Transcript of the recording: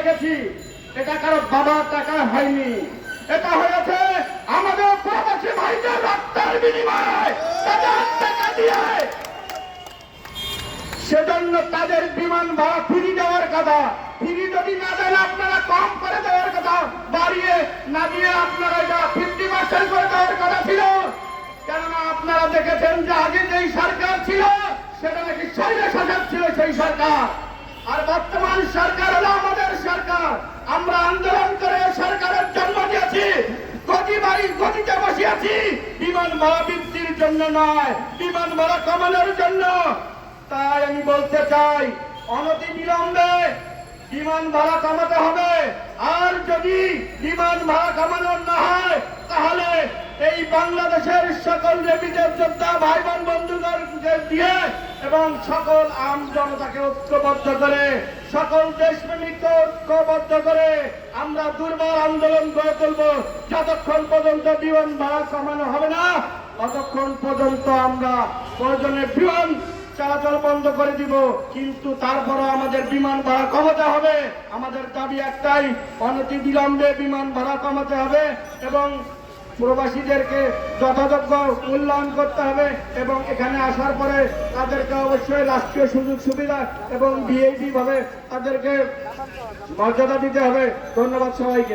দেখেছি এটা কারও বাবার টাকা হয়নি। এটা হয়েছে আমাদের প্রবাসী ভাইদের রক্তের বিনিময়ে সেজন্য তাদের বিমান ভাড়া ফিরি দেওয়ার কথা। ফিরি যদি না দেন আপনারা কম করে দেওয়ার কথা। বাড়িয়ে না দিয়ে আপনারা এটা ফিফটি পার্সেন্ট করে দেওয়ার কথা ছিল। কেননা আপনারা দেখেছেন যে আগে যেই সরকার ছিল, সেটা নাকি শৈল শাসক ছিল সেই সরকার। বাড়ি গতিতে বসিয়েছি বিমান ভাড়া বৃদ্ধির জন্য নয়, বিমান ভাড়া কমানোর জন্য। তাই আমি বলতে চাই, অনতি বিলম্বে বিমান ভাড়া কমাতে হবে। আর যদি বিমান ভাড়া কমানো না হয়, তাহলে এই বাংলাদেশের সকল রেমিটের যোদ্ধা ভাই বোন বন্ধুদেরকে দিয়ে এবং সকল আম জনতাকে ঐক্যবদ্ধ করে, সকল দেশপ্রেমিককে ঐক্যবদ্ধ করে আমরা দুর্বল আন্দোলন গড়ে তুলব। যতক্ষণ পর্যন্ত বিমান ভাড়া কমানো হবে না। ততক্ষণ পর্যন্ত আমরা প্রয়োজনে বিমান চলাচল বন্ধ করে দিব। কিন্তু তারপরে আমাদের বিমান ভাড়া কমাতে হবে। আমাদের দাবি একটাই, অনতি বিলম্বে বিমান ভাড়া কমাতে হবে এবং প্রবাসীদেরকে যথাযোগ্য মূল্যায়ন করতে হবে এবং এখানে আসার পরে তাদেরকে অবশ্যই রাষ্ট্রীয় সুযোগ সুবিধা এবং ভিআইপি ভাবে তাদেরকে মর্যাদা দিতে হবে। ধন্যবাদ সবাইকে।